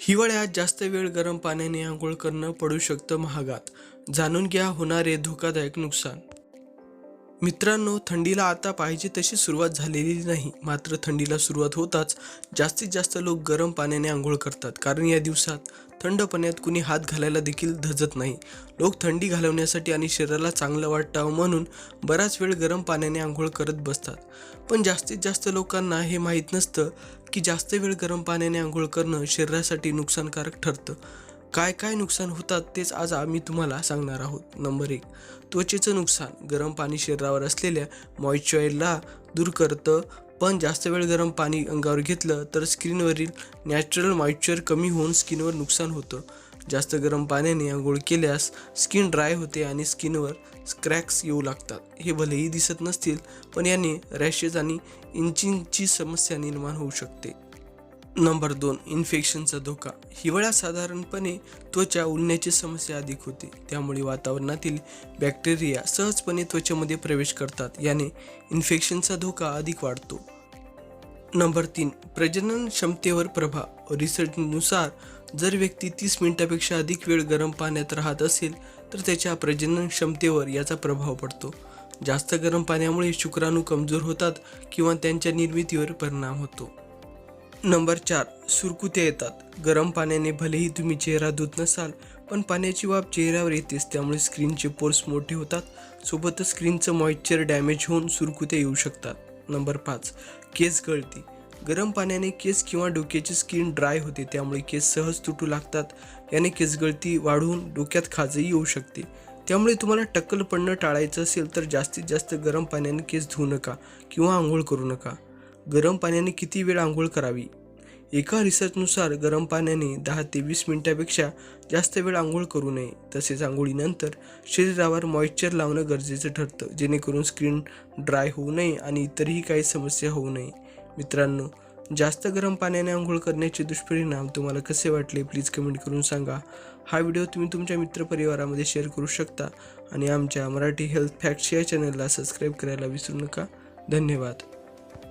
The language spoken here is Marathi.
हिवाळ्यात जास्त वेळ गरम पाण्याने आंघोळ करणं पडू शकतं महागात. जाणून घ्या होणारे धोकादायक नुकसान. मित्रांनो थंडीला आता पाहिजे तशी सुरुवात झालेली नाही. मात्र थंडीला सुरुवात होताच जास्तीत जास्त लोक गरम पाण्याने आंघोळ करतात. कारण या दिवसात थंड पाण्यात कुणी हात घालायला देखील धजत नाही. लोक थंडी घालवण्यासाठी आणि शरीराला चांगलं वाटावं म्हणून बराच वेळ गरम पाण्याने आंघोळ करत बसतात. पण जास्तीत जास्त लोकांना हे माहीत नसतं की जास्त वेळ गरम पाण्याने आंघोळ करणं शरीरासाठी नुकसानकारक ठरतं. काय काय नुकसान होतात तेच आज आम्ही तुम्हाला सांगणार आहोत. नंबर एक त्वचेचं नुकसान. गरम पाणी शरीरावर असलेल्या मॉइश्चरला दूर करतं. पण जास्त वेळ गरम पाणी अंगावर घेतलं तर स्किनवरील नॅचरल मॉइश्चर कमी होऊन स्किनवर नुकसान होतं. जास्त गरम पाण्याने आंघोळ केल्यास स्किन ड्राय होते आणि स्किनवर क्रॅक्स येऊ लागतात. हे भलेही दिसत नसतील पण याने रॅशेस आणि इंचिंगची समस्या निर्माण होऊ शकते. नंबर दोन इन्फेक्शनचा धोका. हिवाळ्यात साधारणपणे त्वचा उलण्याची समस्या अधिक होते. त्यामुळे वातावरणातील बॅक्टेरिया सहजपणे त्वचेमध्ये प्रवेश करतात याने इन्फेक्शनचा धोका अधिक वाढतो. नंबर तीन प्रजनन क्षमतेवर प्रभाव. रिसर्चनुसार जर व्यक्ती तीस मिनिटापेक्षा अधिक वेळ गरम पाण्यात राहत असेल तर त्याच्या प्रजनन क्षमतेवर याचा प्रभाव पडतो. जास्त गरम पाण्यामुळे शुक्राणू कमजोर होतात किंवा त्यांच्या निर्मितीवर परिणाम होतो. नंबर चार सुरकुत्या येतात. गरम पाण्याने भलेही तुम्ही चेहरा धुत नसाल पण पाण्याची वाफ चेहऱ्यावर येतेच त्यामुळे स्क्रीनचे पोर्स मोठे होतात. सोबतच स्क्रीनचं मॉइश्चर डॅमेज होऊन सुरकुत्या येऊ शकतात. नंबर पाच केस गळती. गरम पाण्याने केस किंवा डोक्याची स्किन ड्राय होते त्यामुळे केस सहज तुटू लागतात. याने केस गळती वाढून डोक्यात खाजही येऊ शकते. त्यामुळे तुम्हाला टक्कल पडणं टाळायचं असेल तर जास्तीत जास्त गरम पाण्याने केस धुवू नका किंवा आंघोळ करू नका. गरम पाण्याने किती वेळ आंघोळ करावी? एका रिसर्चनुसार गरम पाण्याने दहा ते वीस मिनिटापेक्षा जास्त वेळ आंघोळ करू नये. तसेच आंघोळीनंतर शरीरावर मॉइश्चर लावणं गरजेचं ठरतं. जेणेकरून स्किन ड्राय होऊ नये आणि इतरही काही समस्या होऊ नये. मित्रांनो जास्त गरम पाण्याने आंघोळ करण्याचे दुष्परिणाम तुम्हाला कसे वाटले? प्लीज कमेंट करून सांगा. हा व्हिडिओ तुम्ही तुमच्या मित्रपरिवारामध्ये शेअर करू शकता आणि आमच्या मराठी हेल्थ फॅक्ट्स या चॅनलला सबस्क्राईब करायला विसरू नका. धन्यवाद.